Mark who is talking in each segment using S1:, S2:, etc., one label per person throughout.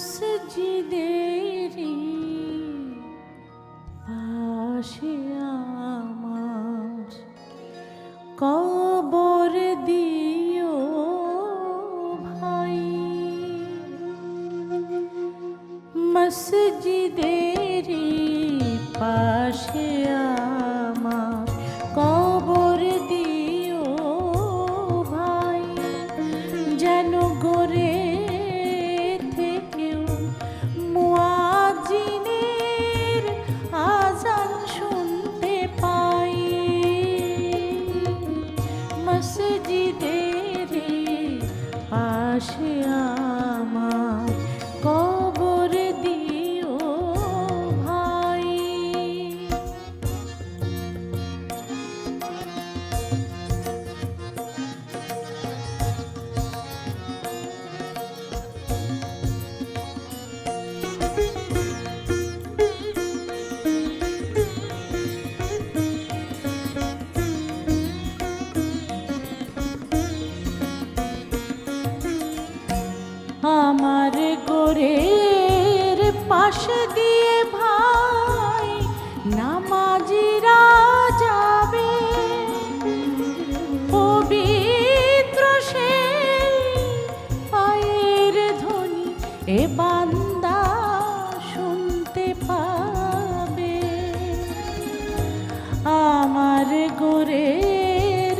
S1: মসজিদেরই পাশে আমার। কবর দিও ভাই। মসজিদেরই পাশে আমার মসজিদের পাশে আমার পাশ দিয়ে ভাই নামাজিরা যাবে পবিত্র সেই পায়ের ধ্বনি এ বান্দা শুনতে পাবে। আমার গোরের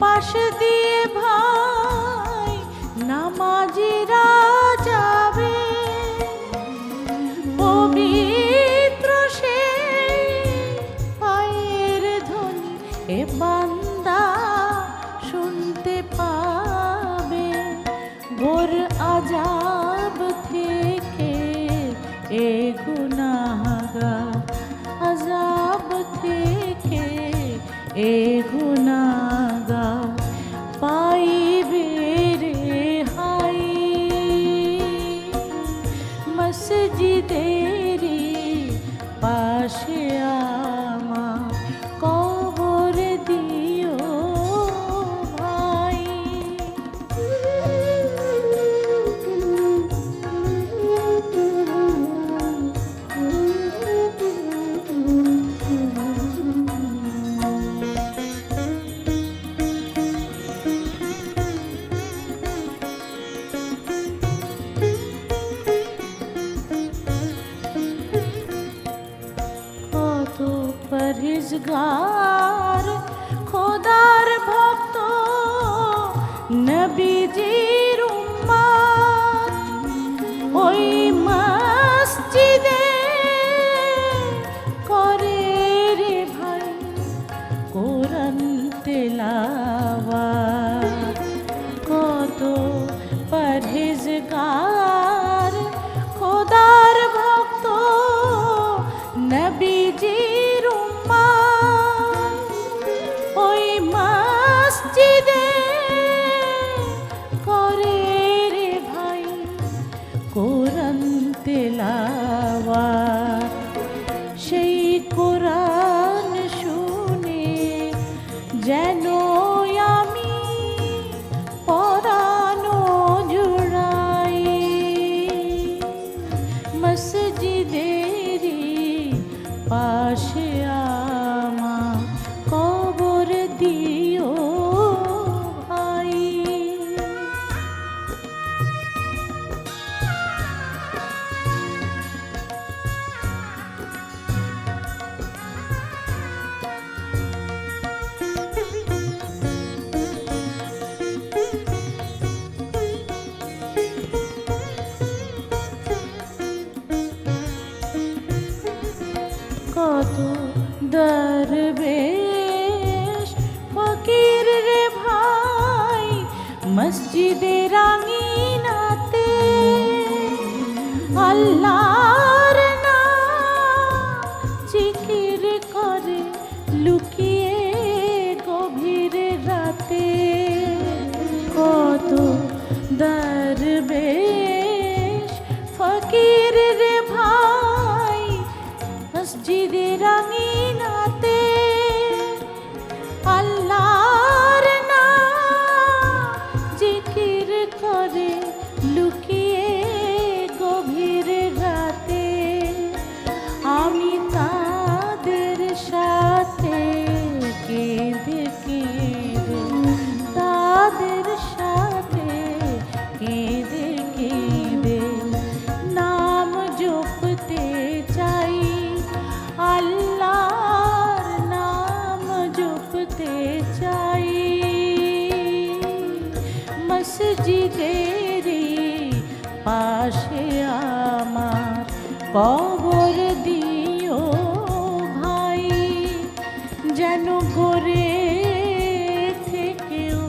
S1: পাশ দিয়ে এ বান্দা শুনতে পাবে গোর আজাব থেকে এ গুনাহগার, আজাব থেকে এ গুনাহগার, পাইবে রে হাই মসজিদেরি পাশে আমার খোদার ভক্ত নবীজির দরবেশ ফকির রে ভাই, মসজিদে রাঙিনাতে। আল্লাহর নাম জিকির করে লুকিয়ে গভীর রাতে। কত দরবেশ। ফকির রে ভাই, মসজিদে রাঙিনাতে। মসজিদেরই পাশে আমার কবর দিও ভাই, যেন করে থেকেও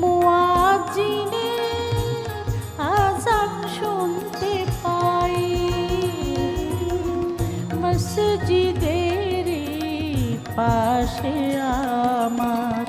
S1: মুয়াজিনে আজান শুনতে পাই। মসজিদের পাশে আমার